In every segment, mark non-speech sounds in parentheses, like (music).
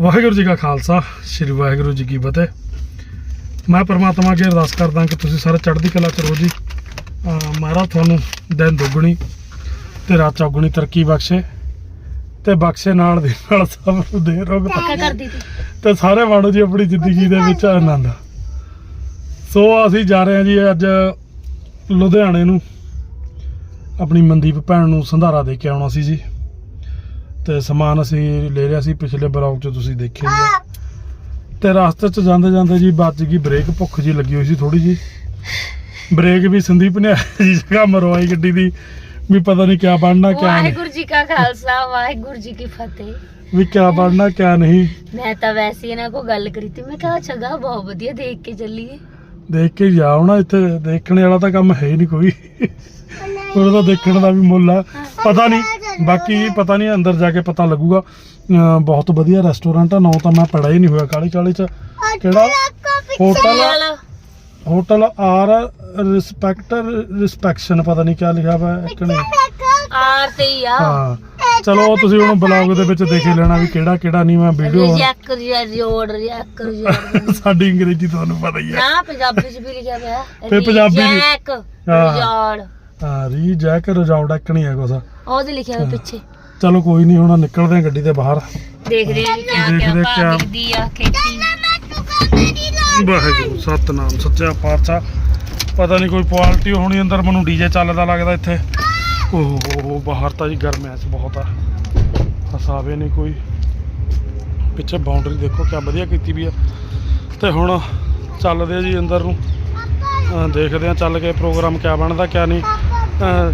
ਵਾਹਿਗੁਰੂ ਜੀ ਕਾ ਖਾਲਸਾ ਸ੍ਰੀ ਵਾਹਿਗੁਰੂ ਜੀ ਕੀ ਫਤਿਹ। ਮੈਂ ਪਰਮਾਤਮਾ ਅੱਗੇ ਅਰਦਾਸ ਕਰਦਾ ਕਿ ਤੁਸੀਂ ਸਾਰੇ ਚੜ੍ਹਦੀ ਕਲਾ ਰਹੋ ਜੀ। ਮਹਾਰਾਜ ਤੁਹਾਨੂੰ ਦਿਨ ਦੁੱਗਣੀ ਤੇ ਰਾਤ ਚੌਗਣੀ ਤਰੱਕੀ ਬਖਸ਼ੇ ਤੇ ਬਖਸ਼ੇ ਨਾਲ ਦੀ ਨਾਲ ਸਭ ਨੂੰ ਦੇ ਰੋਗ ਪੱਕਾ ਕਰਦੀ ਤੀ ਤੇ ਸਾਰੇ ਮਾਣੋ ਜੀ ਆਪਣੀ ਜ਼ਿੰਦਗੀ ਦੇ ਵਿੱਚ ਆਨੰਦ। ਸੋ ਅਸੀਂ ਜਾ ਰਹੇ ਹਾਂ ਜੀ ਅੱਜ ਲੁਧਿਆਣੇ ਨੂੰ। ਆਪਣੀ ਮਨਦੀਪ ਭੈਣ ਨੂੰ ਸੰਧਾਰਾ ਦੇ ਕੇ ਆਉਣਾ ਸੀ ਜੀ। ਤੇ ਸਮਾਨ ਅਸੀਂ ਲੈ ਲਿਆ ਸੀ ਪਿਛਲੇ ਬਲੌਗ 'ਚ ਤੁਸੀਂ ਦੇਖਿਆ ਹੀ ਆ। ਤੇ ਰਸਤੇ 'ਚ ਜਾਂਦੇ ਜਾਂਦੇ ਜੀ ਵੱਜ ਗਈ ਬ੍ਰੇਕ ਭੁੱਖ ਜੀ ਲੱਗੀ ਹੋਈ ਸੀ ਥੋੜੀ ਜੀ ਬ੍ਰੇਕ ਵੀ ਸੰਦੀਪ ਨੇ (laughs) ਜੀ ਜਗ੍ਹਾ ਮਰਵਾਈ ਗੱਡੀ ਦੀ ਵੀ ਪਤਾ ਨਹੀਂ ਕਿਆ ਬਣਨਾ ਕਿਆ ਨਹੀਂ। ਵਾਹਿਗੁਰੂ ਜੀ ਕਾ ਖਾਲਸਾ ਵਾਹਿਗੁਰੂ ਜੀ ਕੀ ਫਤਿਹ। ਵੀ ਕਿਆ ਬਣਨਾ ਕਿਆ ਨਹੀਂ। ਮੈਂ ਤਾਂ ਵੈਸੇ ਹੀ ਇਹਨਾਂ ਕੋ ਗੱਲ ਕਰੀ ਤੀ ਮੈਂ ਕਿਹਾ ਜਗ੍ਹਾ ਬਹੁਤ ਵਧੀਆ ਦੇਖ ਕੇ ਚੱਲੀਏ। ਦੇਖ ਕੇ ਜਾਓ ਨਾ ਇੱਥੇ ਦੇਖਣ ਵਾਲਾ ਤਾਂ ਕੰਮ ਹੈ ਹੀ ਨਹੀਂ ਕੋਈ। ਉਹਦਾ ਤਾਂ ਦੇਖਣ ਦਾ ਵੀ ਮੁੱਲ ਆ। ਪਤਾ ਨਹੀਂ ਬਾਕੀ ਪਤਾ ਨਹੀਂ ਅੰਦਰ ਜਾ ਕੇ ਪਤਾ ਲੱਗੂਗਾ। ਬਹੁਤ ਵਧੀਆ ਰੈਸਟੋਰੈਂਟ ਆ ਨਾ ਤਾਂ ਮੈਂ ਪੜਾ ਹੀ ਨਹੀਂ ਹੋਇਆ ਕਾਲੀ ਕਾਲੀ ਚ। ਕਿਹੜਾ? ਹੋਟਲ ਚੱਲ। ਹੋਟਲ ਆਰ ਰਿਸਪੈਕਟਰ ਰਿਸਪੈਕਸ਼ਨ ਪਤਾ ਨਹੀਂ ਕਿਆ ਲਿਖਿਆ ਹੋਇਆ ਇੱਕ ਨੇ ਆਰ ਤੇ ਹੀ ਆ। ਹਾਂ। ਚਲੋ ਤੁਸੀਂ ਹੁਣ ਬਲੌਗ ਦੇ ਵਿੱਚ ਦੇਖ ਹੀ ਲੈਣਾ ਵੀ ਕਿਹੜਾ ਕਿਹੜਾ ਨਹੀਂ ਮੈਂ ਵੀਡੀਓ ਰਿਜੈਕ ਰਿਜੋੜ ਰਿਜੈਕ ਰਿਜੋੜ ਸਾਡੀ ਅੰਗਰੇਜ਼ੀ ਤੁਹਾਨੂੰ ਪਤਾ ਹੀ ਹੈ ਨਾ ਪੰਜਾਬੀ ਚ ਵੀ ਲਿਖਿਆ ਹੋਇਆ ਤੇ ਪੰਜਾਬੀ ਵੀ- ਰਿਜੈਕ ਹਾਂ। ਰੀ ਜੈਕ ਰਜਾਉੜਾ ਇੱਕ ਨਹੀਂ ਹੈ ਕੁਛ। ਉਹਦੇ ਲਿਖਿਆ ਹੋਇਆ ਪਿੱਛੇ। ਚਲੋ ਕੋਈ ਨਹੀਂ ਹੁਣ ਨਿਕਲਦੇ ਆ ਗੱਡੀ ਦੇ ਬਾਹਰ। ਦੇਖਦੇ ਆ ਕਿਆ ਦੇਖਦੇ ਕਿਆ ਕਿਆ- ਭਾਅ ਮਿਲਦੀ ਆ ਖੇਤੀ। ਵਾਹਿਗੁਰੂ ਸਤਨਾਮ ਸੱਚਾ ਪਾਤਸ਼ਾਹ। ਪਤਾ ਨਹੀਂ ਕੋਈ ਕੁਆਲਿਟੀ ਹੋਣੀ ਅੰਦਰ ਮੈਨੂੰ ਡੀਜੇ ਚੱਲਦਾ ਲੱਗਦਾ ਇੱਥੇ। ਓਹ ਹੋ ਹੋ ਬਾਹਰ ਤਾਂ ਜੀ ਗਰਮੈਸ਼ ਬਹੁਤ ਆ। ਹਸਾਵੇ ਨਹੀਂ ਕੋਈ। ਪਿੱਛੇ ਬਾਉਂਡਰੀ ਦੇਖੋ ਕਿਆ ਵਧੀਆ ਕੀਤੀ ਵੀ ਆ। ਤੇ ਹੁਣ ਚੱਲਦੇ ਆ ਜੀ ਅੰਦਰ ਨੂੰ। ਦੇਖਦੇ ਆ ਚੱਲ ਕੇ ਪ੍ਰੋਗਰਾਮ ਕਿਆ ਬਣਦਾ, ਕਿਆ ਨਹੀਂ। ਅਹ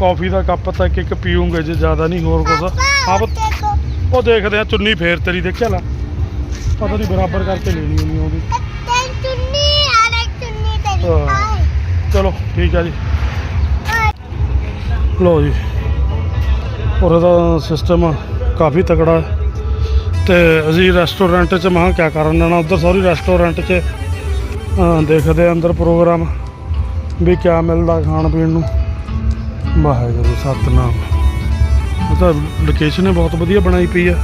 ਕੌਫੀ ਦਾ ਕੱਪ ਤਾਂ ਇੱਕ ਇੱਕ ਪੀਉਂਗੇ ਜੇ ਜ਼ਿਆਦਾ ਨਹੀਂ, ਹੋਰ ਕੁਝ ਆਪ ਉਹ ਦੇਖਦੇ ਆ ਚੁੰਨੀ ਫੇਰ ਤੇਰੀ, ਦੇਖਿਆ ਲਾ। ਪਤਾ ਨਹੀਂ ਬਰਾਬਰ ਕਰਕੇ ਲੈਣੀ ਹੋਣੀ ਉਹਦੀ। ਚਲੋ, ਠੀਕ ਆ ਜੀ। ਲੋ ਜੀ। ਔਰ ਦਾ ਸਿਸਟਮ ਕਾਫੀ ਤਕੜਾ ਹੈ। ਤੇ ਅਸੀਂ ਰੈਸਟੋਰੈਂਟ 'ਚ ਮਹਾਂ ਕਿਆ ਕਰਨ ਜਾਣਾ, ਉਧਰ ਸੌਰੀ ਰੈਸਟੋਰੈਂਟ 'ਚ ਦੇਖਦੇ ਅੰਦਰ ਪ੍ਰੋਗਰਾਮ ਵੀ ਕਿਆ ਮਿਲਦਾ ਖਾਣ ਪੀਣ ਨੂੰ। ਵਾਹਿਗੁਰੂ, ਸਤਨਾਮ। ਇਹ ਤਾਂ ਲੋਕੇਸ਼ਨ ਹੀ ਬਹੁਤ ਵਧੀਆ ਬਣਾਈ ਪਈ ਆ।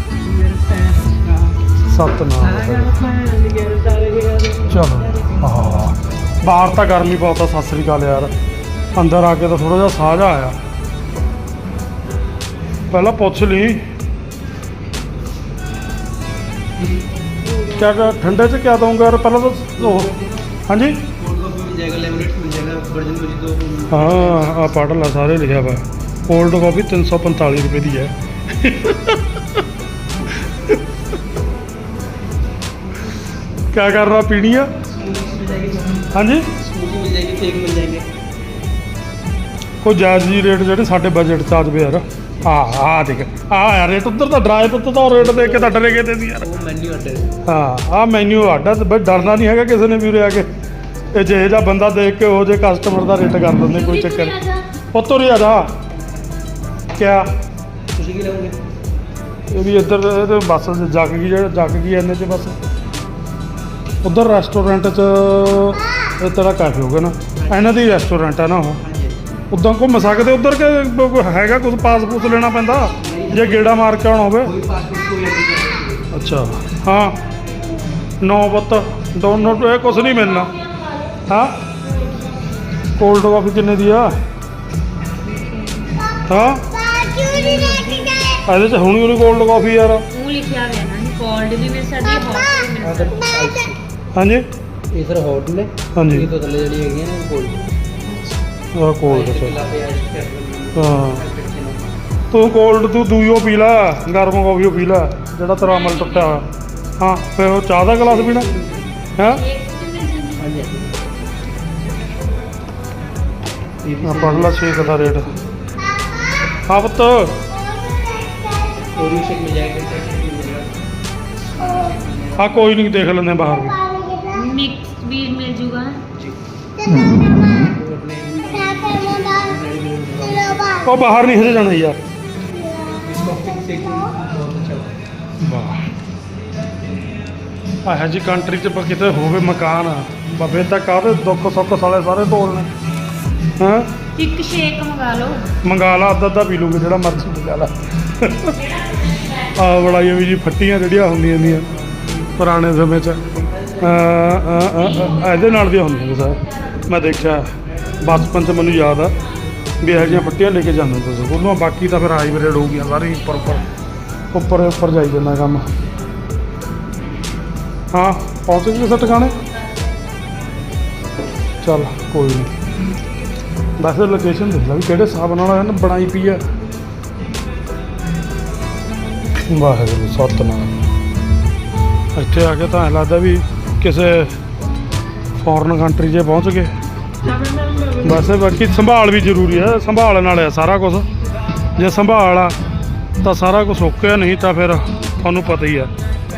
ਸਤਨਾਮ। ਚਲੋ ਹਾਂ ਬਾਹਰ ਤਾਂ ਗਰਮੀ ਬਹੁਤ ਆ, ਸਤਿ ਸ੍ਰੀ ਅਕਾਲ ਯਾਰ। ਅੰਦਰ ਆ ਕੇ ਤਾਂ ਥੋੜਾ ਜਿਹਾ ਸਾਹ ਜਿਹਾ ਆਇਆ ਪਹਿਲਾਂ ਪੁੱਛ ਲਈ। ਕਿਆ ਕਿਆ ਠੰਡੇ ਚ ਕਿਆ ਦਊਂਗਾ ਯਾਰ? ਪਹਿਲਾਂ ਤਾਂ ਉਹ ਹਾਂਜੀ मिल जाएगा लेमिनेट मिल जाएगा वर्जन को जी दो ਹਾਂ ਆ ਪੜ੍ਹ ਲੈ ਸਾਰੇ ਲਿਖਿਆ ਵਾ ਕੋਲਡ ਕਾਫੀ 345 ਰੁਪਏ ਦੀ ਹੈ ਕਿਆ ਕਰਨਾ ਪੀਣੀ ਆ मिल जाएगी ਹਾਂਜੀ स्मूथी मिल जाएगी केक मिल जाएंगे ਕੋਈ ਜਾਇਜ਼ ਜੀ ਰੇਟ ਜਿਹੜੇ ਸਾਡੇ ਬਜਟ ਚ ਆ ਜਾਵੇ ਯਾਰ ਆਹ ਆ ਦੇਖ। ਆ ਰੇਟ ਉੱਧਰ ਤਾਂ ਡਰਾਈਵ ਉੱਤੇ ਤਾਂ ਰੇਟ ਦੇਖ ਕੇ ਤਾਂ ਡਰੇ ਗਏ ਤੇ ਸੀ ਯਾਰ। ਉਹ ਮੈਨੂ ਅੱਡੇ। ਹਾਂ ਆਹ ਮੈਨੂ ਅੱਡਾ ਡਰਨਾ ਨਹੀਂ ਹੈਗਾ ਕਿਸੇ ਨੇ ਵੀ ਉਰੇ ਆ ਕੇ। ਇਹ ਜਿਹੇ ਦਾ ਬੰਦਾ ਦੇਖ ਕੇ ਉਹ ਜੇ ਕਸਟਮਰ ਦਾ ਰੇਟ ਕਰ ਦਿੰਦੇ ਕੋਈ ਚੱਕਰ ਪੁੱਤਰ ਹੀ ਆਦਾ ਕਿਆ? ਤੁਸੀਂ ਕੀ ਲਓਗੇ? ਇਹ ਵੀ ਇੱਧਰ ਤੇ ਬੱਸ ਜੱਗ ਗਈ ਜਿਹੜਾ ਜੱਗ ਗਈ ਐਨੇ ਤੇ ਬੱਸ। ਉੱਧਰ ਰੈਸਟੋਰੈਂਟ 'ਚ ਇਹ ਤੇਰਾ ਕਾਫੀ ਹੋਗਾ ਨਾ। ਇਹਨਾਂ ਦੀ ਰੈਸਟੋਰੈਂਟ ਆ ਨਾ ਉਹ। ਉਦਾਂ ਘੁੰਮ ਸਕਦੇ ਉਧਰ ਕਿ ਬ- ਬ- ਹੈਗਾ ਕੁਝ ਪਾਸਪੋਰਟ ਲੈਣਾ ਪੈਂਦਾ ਜੇ ਗੇੜਾ ਮਾਰ ਕੇ ਆਉਣਾ ਹੋਵੇ कोई पासपोर्ट कोई एप्लीकेशन ਅੱਛਾ ਹਾਂ ਨੌ ਪੁੱਤ ਦੋਨੋਂ ਇਹ ਕੁਝ ਨਹੀਂ ਮਿਲਣਾ ਹਾਂ ਕੋਲਡ ਕਾਫੀ ਕਿੰਨੇ ਦੀ ਆ ਹਾਂ ਇਹਦੇ ਚ ਹੁਣੀ ਹੁਣੀ ਕੋਲਡ ਕਾਫੀ ਯਾਰ ਉਹ ਲਿਖਿਆ ਹੋਇਆ ਨਾ ਕੋਲਡ ਵੀ ਮਿਲ ਸਕਦੀ ਹੈ ਹੌਟ ਵੀ ਮਿਲ ਸਕਦੀ ਹੈ ਹਾਂਜੀ ये सर हॉट ने ਹਾਂਜੀ ये तो थल्ले जड़ी हैगी है ना कोल्ड ਆ ਕੋਲਡ ਹਾਂ। ਤੂੰ ਕੋਲਡ ਤੂੰ ਦੂਈਓ ਪੀ ਲੈ ਗਰਮ ਕਾਫੀਓ ਪੀ ਲੈ ਜਿਹੜਾ ਤੇਰਾ ਅਮਲ ਟੁੱਟਿਆ ਹੋਇਆ। ਹਾਂ ਫਿਰ ਉਹ ਚਾਹ ਦਾ ਗਲਾਸ ਪੀਣਾ ਹਾਂ? ਇਹ ਪੜ ਲਾ ਸ਼ੇਕ ਦਾ ਰੇਟ। ਹਾਂ ਪੁੱਤ। ਪੂਰੀ ਕੋਈ ਨਹੀਂ ਦੇਖ ਲੈਂਦੇ ਬਾਹਰ ਵੀ। ਮਿਕਸ ਵੀ ਮਿਲ ਜੂਗਾ। ਜੀ ਉਹ ਬਾਹਰ ਨਹੀਂ ਹਜੇ ਜਾਣਾ ਯਾਰ। ਵਾਹ। ਆਹ ਜੀ ਕੰਟਰੀ ਚ ਕਿਤੇ ਹੋਵੇ ਮਕਾਨ ਬਾਬੇ ਤਾਂ ਕਾਹਦੇ ਦੁੱਖ ਸੁੱਖ ਸਾਲੇ ਸਾਰੇ ਢੋਲ ਨੇ। ਹਾਂ? ਇੱਕ ਸ਼ੇਕ ਮੰਗਾ ਲਓ। ਮੰਗਾ ਲਾ ਅੱਧਾ ਅੱਧਾ ਪੀ ਲੂਗੇ ਜਿਹੜਾ ਮਰਜ਼ੀ ਮੰਗਾ ਲਾ। ਆ ਬੜਾ ਇਹ ਵੀ ਜੀ ਫੱਟੀਆਂ ਜਿਹੜੀਆਂ ਹੁੰਦੀਆਂ ਨੇ ਪੁਰਾਣੇ ਸਮੇਂ 'ਚ। ਇਹਦੇ ਨਾਲ ਵੀ ਹੁੰਦੀਆਂ ਸਰ। ਮੈਂ ਦੇਖਿਆ ਬਚਪਨ 'ਚ ਮੈਨੂੰ ਯਾਦ ਆ। ਵੀ ਇਹੋ ਜਿਹੀਆਂ ਪੱਟੀਆਂ ਲੈ ਕੇ ਜਾਂਦੇ ਹੁੰਦੇ ਸੀ ਸਕੂਲੋਂ ਬਾਕੀ ਤਾਂ ਫਿਰ ਹਾਈਬ੍ਰਿਡ ਹੋ ਗਈਆਂ ਸਾਰੀ ਉੱਪਰ ਉੱਪਰ ਉੱਪਰ ਉੱਪਰ ਜਾਈ ਜਾਂਦਾ ਕੰਮ। ਹਾਂ, ਪਹੁੰਚ ਗਏ ਸਰ ਟਿਕਾਣੇ ਚੱਲ, ਕੋਈ ਨਹੀਂ ਵੈਸੇ ਲੋਕੇਸ਼ਨ ਦੇਖ ਲੈ ਵੀ ਕਿਹੜੇ ਹਿਸਾਬ ਨਾਲ ਇਹਨੇ ਬਣਾਈ ਪਈ ਆ। ਵਾਹਿਗੁਰੂ, ਸਤਨਾਮ। ਇੱਥੇ ਆ ਕੇ ਤਾਂ ਐਂ ਲੱਗਦਾ ਵੀ ਕਿਸੇ ਫੋਰਨ ਕੰਟਰੀ 'ਚ ਪਹੁੰਚ ਗਏ। ਵੈਸੇ ਬਾਕੀ ਸੰਭਾਲ ਵੀ ਜ਼ਰੂਰੀ ਹੈ, ਸੰਭਾਲ ਨਾਲ ਵਾਲਾ ਸਾਰਾ ਕੁਝ ਜੇ ਸੰਭਾਲ ਆ, ਤਾਂ ਸਾਰਾ ਕੁਝ ਓਕੇ ਨਹੀਂ ਤਾਂ ਫਿਰ ਤੁਹਾਨੂੰ ਪਤਾ ਹੀ ਆ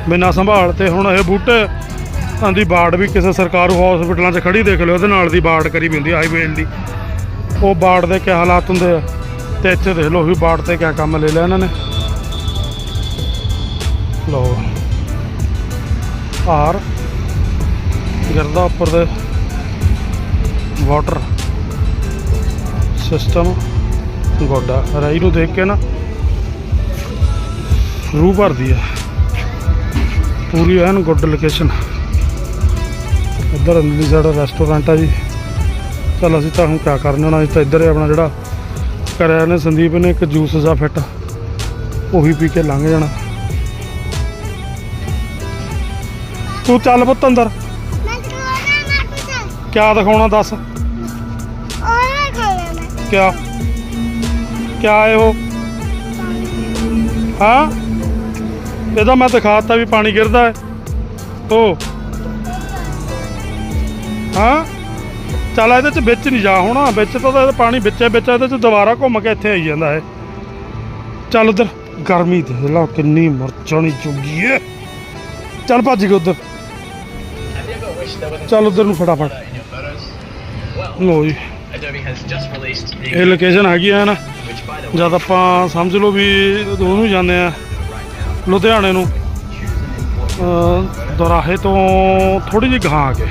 ਬਿਨਾਂ ਸੰਭਾਲ ਤੇ ਹੁਣ ਇਹ ਬੂਟੇ, ਆਂਦੀ ਬਾੜ ਵੀ ਕਿਸੇ ਸਰਕਾਰੂ ਹਸਪੀਟਲਾਂ 'ਚ ਖੜੀ ਦੇਖ ਲਿਓ, ਉਹਦੇ ਨਾਲ ਦੀ ਬਾੜ ਕਰੀ ਵੀ ਹੁੰਦੀ ਹਾਈਵੇ ਦੀ ਉਹ ਬਾੜ ਦੇ ਕੀ ਹਾਲਾਤ ਹੁੰਦੇ ਆ, ਤੇ ਇੱਥੇ ਦੇਖ ਲਓ ਵੀ ਬਾੜ ਤੇ ਕਿਆ ਕੰਮ ਲੈ ਲਿਆ ਇਹਨਾਂ ਨੇ। ਲਓ। ਆਰ ਗਿਰਦਾ ਉੱਪਰ ਦੇ ਵਾਟਰ ਸਿਸਟਮ ਗੋਡਾ ਰਾਈ ਨੂੰ ਦੇਖ ਕੇ ਨਾ ਰੂਹ ਭਰਦੀ ਹੈ ਪੂਰੀ ਐਨ ਗੁੱਡ ਲੋਕੇਸ਼ਨ ਇੱਧਰ ਅੰਦਰਲੀ ਸਾਈਡ ਰੈਸਟੋਰੈਂਟ ਆ ਜੀ। ਚਲ ਅਸੀਂ ਤਾਂ ਹੁਣ ਕਿਆ ਕਰਨਾ ਅਸੀਂ ਤਾਂ ਇੱਧਰ ਆਪਣਾ ਜਿਹੜਾ ਕਰਿਆ ਨੇ ਸੰਦੀਪ ਨੇ ਇੱਕ ਜੂਸ ਦਾ ਫਿੱਟ ਉਹੀ ਪੀ ਕੇ ਲੰਘ ਜਾਣਾ। ਤੂੰ ਚੱਲ ਪੁੱਤ ਅੰਦਰ। ਨਾ ਕਿਆ ਦਿਖਾਉਣਾ ਦੱਸ? ਖਾਣਾ ਮੈਂ ਕਿਆ? ਕਿਆ ਹੈ ਉਹ? ਹਾਂ? ਇਹਦਾ ਮੈਂ ਦਿਖਾਤਾ ਵੀ ਪਾਣੀ ਗਿਰਦਾ ਹੈ। ਉਹ ਹਾਂ? ਚੱਲ ਇਹਦੇ ਚ ਵਿੱਚ ਨਹੀਂ ਜਾ ਹੋਣਾ। ਵਿੱਚ ਤਾਂ ਇਹਦਾ ਪਾਣੀ ਵਿੱਚੇ ਵਿੱਚ ਇਹਦੇ ਚ ਦੁਬਾਰਾ ਘੁੰਮ ਕੇ ਇੱਥੇ ਆਈ ਜਾਂਦਾ ਹੈ ਚੱਲ ਉਧਰ, ਗਰਮੀ ਦੇਖ ਲਾ, ਕਿੰਨੀ ਮਰਚਾਣੀ ਚੁੱਗੀ ਏ। ਚੱਲ ਭੱਜ ਕੇ ਉਧਰ। ਚੱਲ ਉਧਰ ਨੂੰ ਫਟਾਫਟ। ਲੋ ਜੀ। Adobe has just released the ਇਹ ਲੋਕੇਸ਼ਨ ਹੈਗੀ ਆ ਨਾ। ਜਦ ਆਪਾਂ ਸਮਝ ਲਓ ਵੀ ਉਹਨੂੰ ਜਾਂਦੇ ਆ ਲੁਧਿਆਣੇ ਨੂੰ। ਦੁਰਾਹੇ ਤੋਂ ਥੋੜੀ ਜਿਹੀ ਗਾਂ ਆ ਕੇ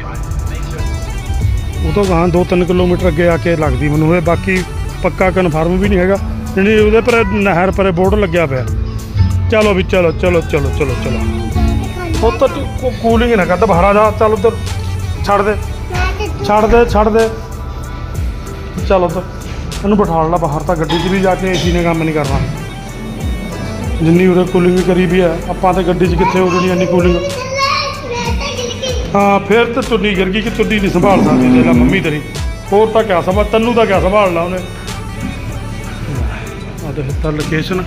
ਉਹ ਤੋਂ ਗਾਂ 2-3 ਕਿਲੋਮੀਟਰ ਅੱਗੇ ਆ ਕੇ ਲੱਗਦੀ ਮੈਨੂੰ ਇਹ। ਬਾਕੀ ਪੱਕਾ ਕਨਫਰਮ ਵੀ ਨਹੀਂ ਹੈਗਾ। ਜਿਹੜੀ ਉਹਦੇ ਪਰ ਨਹਿਰ ਪਰੇ ਬੋਰਡ ਲੱਗਿਆ ਪਿਆ। ਚਲੋ ਵੀ ਚਲੋ ਚਲੋ ਚਲੋ ਚਲੋ ਚਲੋ। ਉਹ ਤਾਂ ਤੂੰ ਕੂਲਿੰਗ ਨਾ ਕਰ। ਬਾਹਰ ਆ ਜਾ ਚੱਲ ਉਧਰ। ਛੱਡ ਦੇ। ਛੱਡ ਦੇ ਛੱਡ ਦੇ। ਚੱਲ ਉਧਰ। ਇਹਨੂੰ ਬਿਠਾ ਲਾ ਬਾਹਰ ਤਾਂ ਗੱਡੀ 'ਚ ਵੀ ਜਾ ਕੇ ਏਸੀ ਨੇ ਕੰਮ ਨਹੀਂ ਕਰਨਾ। ਜਿੰਨੀ ਉਰੇ ਕੂਲਿੰਗ ਕਰੀ ਵੀ ਹੈ, ਆਪਾਂ ਤਾਂ ਗੱਡੀ 'ਚ ਕਿੱਥੇ ਉਰਣੀ ਇੰਨੀ ਕੂਲਿੰਗ ਹਾਂ, ਫਿਰ ਤੇ ਚੁੰਨੀ ਗਿਰ ਗਈ ਕਿ ਤੁੱਡੀ ਨਹੀਂ ਸੰਭਾਲ ਸਕਦੀ, ਲੈ ਮੰਮੀ ਤੇਰੀ। ਹੋਰ ਤਾਂ ਕਿਆ ਸੰਭਾਲ, ਤੈਨੂੰ ਤਾਂ ਕਿਆ ਸੰਭਾਲਣਾ ਉਹਨੇ? ਆ ਦੇਖ ਤਾਂ ਲੋਕੇਸ਼ਨ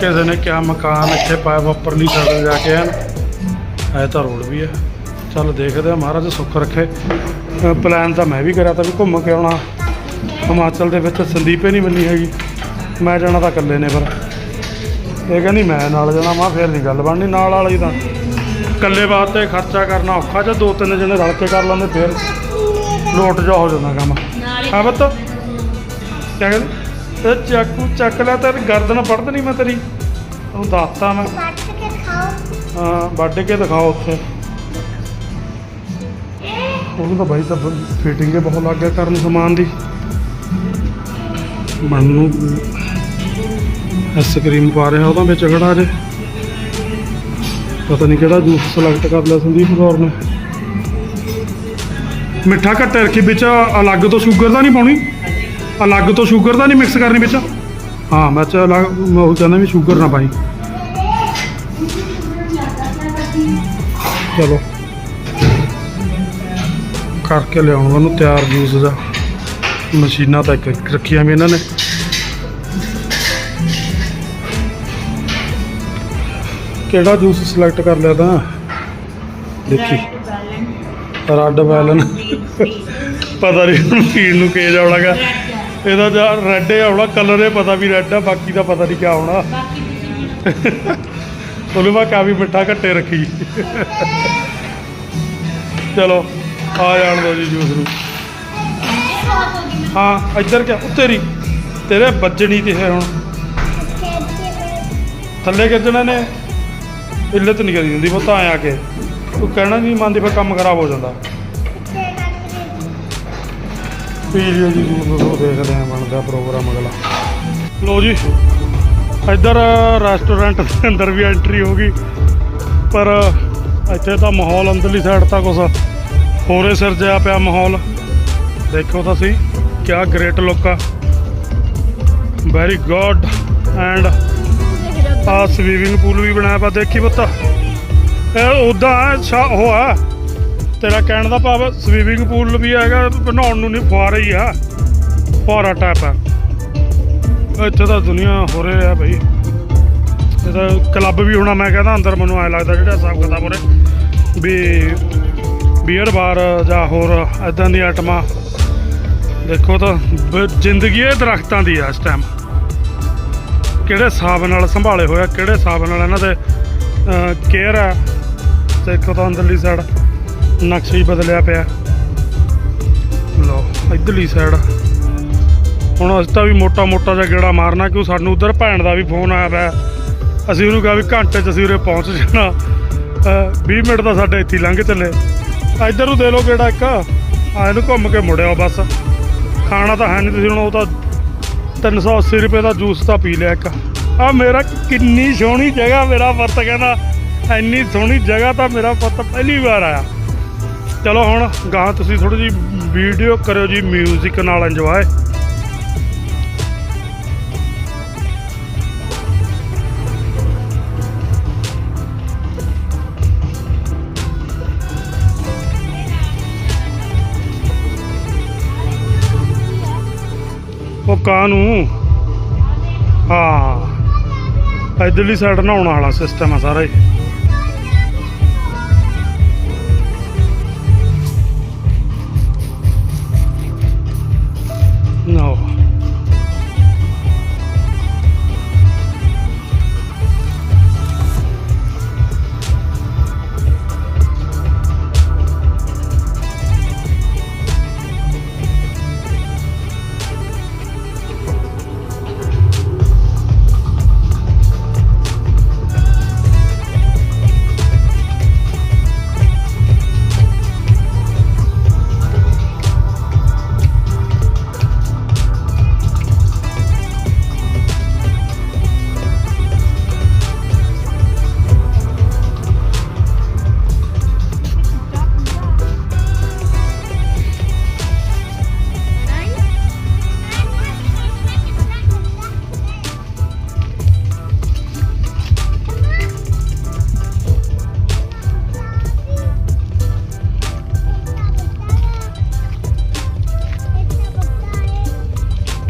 ਕਿਸੇ ਨੇ ਕਿਆ ਮਕਾਨ ਇੱਥੇ ਪਾਇਆ ਵਾ ਉੱਪਰਲੀ ਸਾਈਡ ਜਾ ਕੇ ਐਨ ਐ ਤਾਂ ਰੋਡ ਵੀ ਹੈ। ਚੱਲ ਦੇਖਦੇ ਆ ਮਹਾਰਾਜ ਸੁੱਖ ਰੱਖੇ। ਪਲਾਨ ਤਾਂ ਮੈਂ ਵੀ ਕਰਿਆ ਤਾਂ ਵੀ ਘੁੰਮ ਕੇ ਆਉਣਾ। ਹਿਮਾਚਲ ਦੇ ਵਿੱਚ ਸੰਦੀਪੇ ਨਹੀਂ ਬੰਨੀ ਹੈਗੀ। ਮੈਂ ਜਾਣਾ ਤਾਂ ਇਕੱਲੇ ਨੇ ਪਰ ਇਹ ਕਹਿੰਦੀ ਮੈਂ ਨਾਲ ਜਾਣਾ, ਮਾ ਫੇਰ ਨਹੀਂ ਗੱਲ ਬਣਨੀ ਨਾਲ ਵਾਲੀ ਤਾਂ। ਇਕੱਲੇ ਵਾਸਤੇ ਖਰਚਾ ਕਰਨਾ ਔਖਾ, ਜੇ ਦੋ ਤਿੰਨ ਜਣੇ ਰਲ ਕੇ ਕਰ ਲੈਂਦੇ ਫੇਰ ਲੋਟ ਜਾ ਹੋ ਜਾਂਦਾ ਕੰਮ। ਹਾਂ ਬੱਤ ਕਿਆ ਕਹਿੰਦੇ? ਇਹ ਚਾਕੂ ਚੱਕ ਲੈ ਤੇਰੀ ਗਰਦਨ ਪੜਦ ਨਹੀਂ ਮੈਂ ਤੇਰੀ। ਤੈਨੂੰ ਦੱਸਤਾ ਮੈਂ। ਹਾਂ, ਵੱਢ ਕੇ ਦਿਖਾਓ ਉੱਥੇ। ਉਹਨੂੰ ਤਾਂ ਬਾਈ ਤਾਂ ਫਿਟਿੰਗ ਬਹੁਤ ਲੱਗ ਗਿਆ ਕਰਨ ਸਮਾਨ ਦੀ। ਮਨ ਆਈਸਕ੍ਰੀਮ ਪਾ ਰਿਹਾ ਉਹਦਾ ਵਿੱਚ ਖੜਾ ਜੇ। ਪਤਾ ਨਹੀਂ ਕਿਹੜਾ ਜੂਸ ਸਿਲੈਕਟ ਕਰ ਲਿਆ ਸੰਦੀਪ ਕੌਰ ਨੇ। ਮਿੱਠਾ ਘੱਟੇ ਰੱਖੀ ਵਿੱਚ, ਅਲੱਗ ਤੋਂ ਸ਼ੂਗਰ ਦਾ ਨਹੀਂ ਪਾਉਣੀ? ਅਲੱਗ ਤੋਂ ਸ਼ੂਗਰ ਦਾ ਨਹੀਂ ਮਿਕਸ ਕਰਨੀ ਵਿੱਚ? ਹਾਂ, ਮੈਂ ਚ ਅਲੱਗ ਮੈਂ ਉਹ ਕਹਿੰਦਾ ਵੀ ਸ਼ੂਗਰ ਨਾ ਪਾਈ। ਚਲੋ। ਕਰਕੇ ਲਿਆਉਣ ਉਹਨੂੰ ਤਿਆਰ ਜੂਸ ਦਾ ਮਸ਼ੀਨਾਂ ਤਾਂ ਇੱਕ ਇੱਕ ਰੱਖੀਆਂ ਵੀ ਇਹਨਾਂ ਨੇ। ਕਿਹੜਾ ਜੂਸ ਸਿਲੈਕਟ ਕਰ ਲਿਆ ਤਾਂ? ਦੇਖੀ। ਰੈੱਡ ਵੈਲਨ। ਪਤਾ ਨਹੀਂ ਪੀਣ ਨੂੰ ਕੇ ਜਾਉਣਾਗਾ ਇਹਦਾ ਜਾਂ ਰੈੱਡ ਹੈ ਆਉਣਾ ਕਲਰ ਇਹ ਪਤਾ ਵੀ ਰੈੱਡ ਆ, ਬਾਕੀ ਦਾ ਪਤਾ ਨਹੀਂ ਕਿਆ ਆਉਣਾ। ਉਹਨੂੰ ਮੈਂ ਕਾਫੀ ਮਿੱਠਾ ਘੱਟੇ ਰੱਖੀ। ਚਲੋ, ਆ ਜਾਣ ਦੋ ਜੀ ਜੂਸ ਨੂੰ। ਹਾਂ, ਇੱਧਰ ਕਿਆ? ਉੱਤੇਰੀ ਤੇਰੇ ਵੱਜਣੀ ਤੇ ਹੈ ਹੁਣ। ਥੱਲੇ ਗਿੱਜਣਾ ਨੇ। ਇੱਲਤ ਨਹੀਂ ਕਰੀ ਹੁੰਦੀ ਬਹੁਤਾ ਆਇਆ ਕੇ। ਤੂੰ ਕਹਿਣਾ ਨਹੀਂ ਮੰਨਦੀ, ਫਿਰ ਕੰਮ ਖਰਾਬ ਹੋ ਜਾਂਦਾ। ਪੀ ਲਿਓ ਜੀ ਜੂਸ ਦੇਖਦੇ ਆ, ਬਣਦਾ ਪ੍ਰੋਗਰਾਮ ਅਗਲਾ। ਲੋ ਜੀ, ਇੱਧਰ ਰੈਸਟੋਰੈਂਟ ਦੇ ਅੰਦਰ ਵੀ ਐਂਟਰੀ ਹੋ ਗਈ। ਪਰ ਇੱਥੇ ਤਾਂ ਮਾਹੌਲ ਅੰਦਰਲੀ ਸਾਈਡ ਤਾਂ ਕੁਛ ਹੋਰੇ ਸਿਰਜਿਆ ਪਿਆ ਮਾਹੌਲ। ਦੇਖੋ ਤੁਸੀਂ, ਕਿਆ ਗ੍ਰੇਟ ਲੁੱਕ ਆ। ਵੈਰੀ ਗੁੱਡ ਐਂਡ ਆ ਸਵੀਮਿੰਗ ਪੂਲ ਵੀ ਬਣਾਇਆ ਪਾ ਦੇਖੀ ਪੁੱਤ। ਇਹ ਉਦਾਂ ਸ਼ਾ ਉਹ ਆ ਤੇਰਾ ਕਹਿਣ ਦਾ ਭਾਵ ਸਵੀਮਿੰਗ ਪੂਲ ਵੀ ਹੈਗਾ, ਬਣਾਉਣ ਨੂੰ ਨਹੀਂ ਫੁਆਰਾ ਹੀ ਆ। ਫੁਆਰਾ ਟਾਈਪ ਆ। ਇੱਥੇ ਤਾਂ ਦੁਨੀਆ ਹੋ ਰਹੀ ਆ ਭਾਈ ਇਹ ਤਾਂ ਕਲੱਬ ਵੀ ਹੋਣਾ, ਮੈਂ ਕਹਿੰਦਾ ਅੰਦਰ ਮੈਨੂੰ ਐ ਲੱਗਦਾ ਜਿਹੜਾ ਹਿਸਾਬ ਕਿਤਾਬ ਉਰੇ। ਵੀ ਬੀਅਰ ਬਾਰ ਜਾਂ ਹੋਰ ਐਦਾਂ ਦੀਆਂ ਆਈਟਮਾਂ ਦੇਖੋ ਤਾਂ ਜ਼ਿੰਦਗੀ ਇਹ ਦਰਖਤਾਂ ਦੀ ਆ ਇਸ ਟਾਈਮ ਕਿਹੜੇ ਹਿਸਾਬ ਨਾਲ ਸੰਭਾਲੇ ਹੋਇਆ ਕਿਹੜੇ ਹਿਸਾਬ ਨਾਲ ਇਹਨਾਂ ਦੇ ਕੇਅਰ ਆ। ਦੇਖੋ ਤਾਂ ਅੰਦਰਲੀ ਸਾਈਡ ਨਕਸ਼ਾ ਹੀ ਬਦਲਿਆ ਪਿਆ। ਲਓ, ਇਧਰਲੀ ਸਾਈਡ ਹੁਣ ਅਸੀਂ ਤਾਂ ਵੀ ਮੋਟਾ ਮੋਟਾ ਜਿਹਾ ਗੇੜਾ ਮਾਰਨਾ, ਕਿਉਂ ਸਾਨੂੰ ਉਧਰ ਭੈਣ ਦਾ ਵੀ ਫੋਨ ਆਇਆ ਪਿਆ। ਅਸੀਂ ਉਹਨੂੰ ਕਿਹਾ ਵੀ ਘੰਟੇ 'ਚ ਅਸੀਂ ਉਰੇ ਪਹੁੰਚ ਜਾਣਾ। ਅਹ 20 ਮਿੰਟ ਦਾ ਸਾਡੇ ਇੱਥੇ ਲੰਘ ਚੱਲੇ। ਇੱਧਰ ਨੂੰ ਦੇ ਲਓ ਗੇੜਾ ਇੱਕ। ਆਏ ਨੂੰ ਘੁੰਮ ਕੇ ਮੁੜਿਆ ਬਸ। ਖਾਣਾ ਤਾਂ ਹੈ ਨਹੀਂ ਤੁਸੀਂ ਹੁਣ ਉਹ ਤਾਂ 380 ਰੁਪਏ ਦਾ ਜੂਸ ਤਾਂ ਪੀ ਲਿਆ ਇੱਕ। ਆ ਮੇਰਾ ਕਿੰਨੀ ਸੋਹਣੀ ਜਗ੍ਹਾ ਮੇਰਾ ਪੁੱਤ ਕਹਿੰਦਾ, ਇੰਨੀ ਸੋਹਣੀ ਜਗ੍ਹਾ ਤਾਂ ਮੇਰਾ ਪੁੱਤ ਪਹਿਲੀ ਵਾਰ ਆਇਆ। ਚਲੋ ਹੁਣ ਗਾਂ ਤੁਸੀਂ ਥੋੜੀ ਜੀ ਵੀਡੀਓ ਕਰਿਓ ਜੀ 뮤직 ਨਾਲ ਇੰਜੋਏ ਉਹ ਨੂੰ ਹਾਂ ਇਧਰਲੀ ਸਾਈਡ ਨਹਾਉਣ ਵਾਲਾ ਸਿਸਟਮ ਆ ਸਾਰਾ ਹੀ।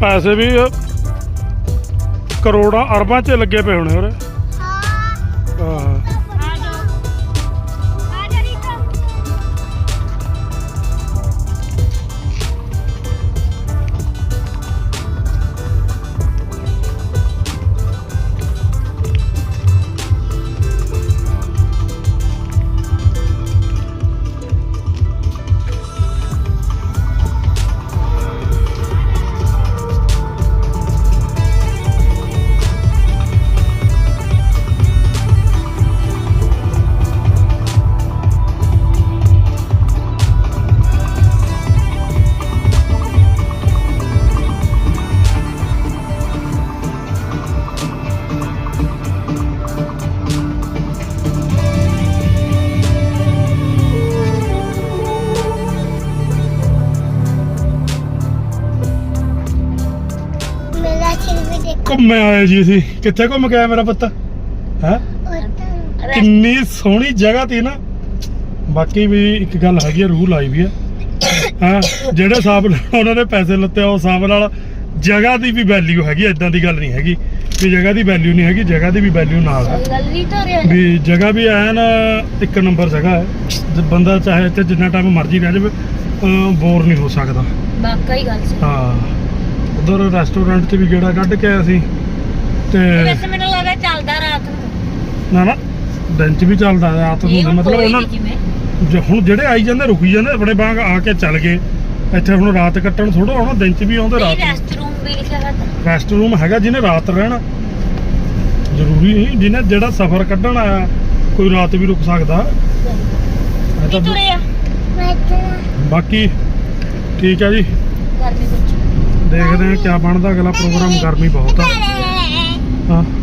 ਪੈਸੇ ਵੀ ਕਰੋੜਾਂ ਅਰਬਾਂ 'ਚ ਲੱਗੇ ਪਏ ਹੋਣੇ ਉਰੇ। ਘੁੰਮੇ ਆਏ ਜੀ ਅਸੀਂ। ਕਿੱਥੇ ਘੁੰਮ ਕੇ ਆਇਆ ਮੇਰਾ ਪੁੱਤ? ਹੈ? ਕਿੰਨੀ ਸੋਹਣੀ ਜਗ੍ਹਾ ਤੀ ਨਾ। ਬਾਕੀ ਵੀ ਇੱਕ ਗੱਲ ਹੈਗੀ ਆ ਰੂਲ ਆਈ ਵੀ ਆ। ਹਾਂ? ਜਿਹੜੇ ਨਾਲ ਉਹਨਾਂ ਨੇ ਪੈਸੇ ਲੱਤੇ ਆ ਉਸ ਹਿਸਾਬ ਨਾਲ ਜਗ੍ਹਾ ਦੀ ਵੀ ਵੈਲਿਊ ਹੈਗੀ ਐਦਾਂ ਦੀ ਗੱਲ ਨਹੀਂ ਹੈਗੀ। ਵੀ ਜਗ੍ਹਾ ਦੀ ਵੈਲਿਊ ਨਹੀਂ ਹੈਗੀ ਜਗ੍ਹਾ ਦੀ ਵੀ ਵੈਲਿਊ ਨਾਲ ਹੈ ਵੀ ਜਗ੍ਹਾ ਵੀ ਐਨ ਇੱਕ ਨੰਬਰ ਜਗ੍ਹਾ ਹੈ। ਬੰਦਾ ਚਾਹੇ ਇੱਥੇ ਜਿੰਨਾ ਟਾਈਮ ਮਰਜ਼ੀ ਰਹਿ ਜਾਵੇ ਬੋਰ ਨਹੀਂ ਹੋ ਸਕਦਾ। ਵਾਕਈ ਗੱਲ ਸੀ ਹਾਂ। ਉਧਰ ਰੈਸਟੋਰੈਂਟ 'ਚ ਵੀ ਗੇੜਾ ਕੱਢ ਕੇ ਆਇਆ ਸੀ ਤੇ ਵੈਸੇ ਮੈਨੂੰ ਲੱਗਦਾ ਚੱਲਦਾ ਰਾਤ ਨੂੰ। ਨਾ ਨਾ ਦਿਨ 'ਚ ਵੀ ਚੱਲਦਾ ਰਾਤ ਨੂੰ ਹੁਣ ਮਤਲਬ ਉਹਨਾਂ ਜਿਵੇਂ। ਜੋ ਹੁਣ ਜਿਹੜੇ ਆਈ ਜਾਂਦੇ ਰੁਕੀ ਜਾਂਦੇ ਆਪਣੇ ਬਾਗ ਆ ਕੇ ਚੱਲ ਗਏ। ਇੱਥੇ ਹੁਣ ਰਾਤ ਕੱਟਣ ਥੋੜਾ ਆਉਣਾ ਦਿਨ 'ਚ ਵੀ ਆਉਂਦੇ ਰਾਤ ਨੂੰ। ਰੈਸਟ ਰੂਮ ਵੀ ਲਿਖਿਆ ਹੋਇਆ ਤਾਂ। ਰੈਸਟ ਰੂਮ ਹੈਗਾ ਜਿਹਨੇ ਰਾਤ ਰਹਿਣਾ। ਜ਼ਰੂਰੀ ਨਹੀਂ ਜਿਹਨੇ ਜਿਹੜਾ ਸਫ਼ਰ ਕੱਢਣ ਆਇਆ ਕੋਈ ਰਾਤ ਵੀ ਰੁਕ ਸਕਦਾ। ਇਹ ਕੀ ਤਾਂ ਬਾਕੀ ਠੀਕ ਹੈ ਜੀ। ਗਰਮੀ ਦੇਖਦੇ ਹਾਂ ਕਿਆ ਬਣਦਾ ਅਗਲਾ ਪ੍ਰੋਗਰਾਮ ਗਰਮੀ ਬਹੁਤ ਆ। ਹਾਂ